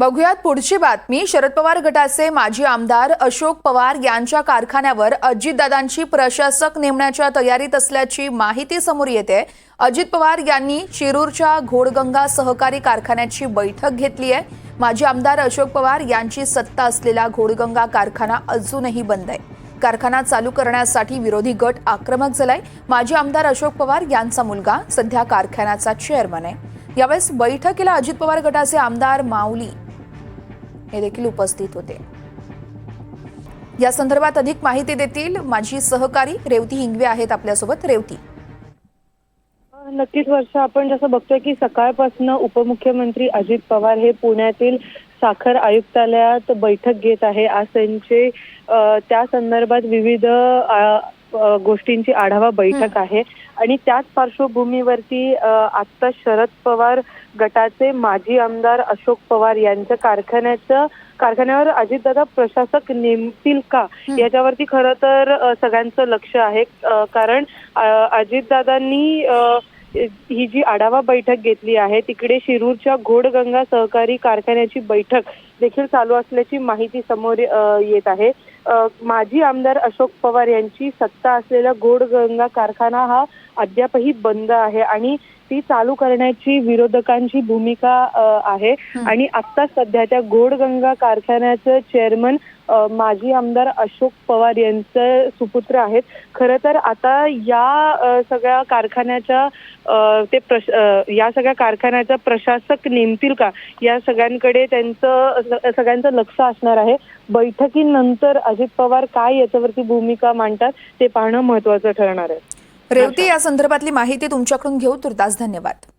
बघूयात पुढची बातमी. शरद पवार गटाचे माजी आमदार अशोक पवार यांच्या कारखान्यावर अजितदादांची प्रशासक नेमण्याच्या तयारीत असल्याची माहिती समोर येते. अजित पवार यांनी शिरूरच्या घोडगंगा सहकारी कारखान्याची बैठक घेतली आहे. माजी आमदार अशोक पवार यांची सत्ता असलेला घोडगंगा कारखाना अजूनही बंद आहे. कारखाना चालू करण्यासाठी विरोधी गट आक्रमक झालाय. माजी आमदार अशोक पवार यांचा मुलगा सध्या कारखान्याचा चेअरमन आहे. यावेळेस बैठकीला अजित पवार गटाचे आमदार माऊली हे देखील उपस्थित होते. या संदर्भात अधिक माहिती देतील माझी सहकारी रेवती हिंगवे आहेत आपल्यासोबत. रेवती. नक्कीच वर्ष आपण जसं बघतोय की सकाळपासून उपमुख्यमंत्री अजित पवार हे पुण्यातील साखर आयुक्तालयात बैठक घेत आहे. आज त्यांचे त्या संदर्भात विविध गोष्टींची आढावा बैठक आहे. आणि त्याच पार्श्वभूमीवरती आता शरद पवार गटाचे माजी आमदार अशोक पवार यांच्या कारखान्याचं कारखान्यावर अजितदादा प्रशासक नेमतील का? याच्यावरती खरं तर सगळ्यांचं लक्ष आहे. कारण अजितदादांनी ही जी आढावा बैठक घेतली आहे तिकडे शिरूरच्या घोडगंगा सहकारी कारखान्याची बैठक देखील चालू असल्याची माहिती समोर येत आहे. माजी आमदार अशोक पवार यांची सत्ता असलेला घोडगंगा कारखाना हा अद्यापही बंद आहे आणि ती चालू करण्याची विरोधकांची भूमिका आहे. आणि आता सध्या त्या घोडगंगा कारखान्याचं चेअरमन माजी आमदार अशोक पवार यांचे सुपुत्र आहेत. खरं तर आता या सगळ्या कारखान्याच्या ते प्रश या सगळ्या कारखान्याचा प्रशासक नेमतील का? या सगळ्यांकडे त्यांचं सगळ्यांचं लक्ष असणार आहे. बैठकीनंतर अजित पवार काय याच्यावरती भूमिका मांडतात ते पाहणं महत्वाचं ठरणार आहे. रेवती या संदर्भातली माहिती तुमच्याकडून घेऊ. तुर्तास धन्यवाद.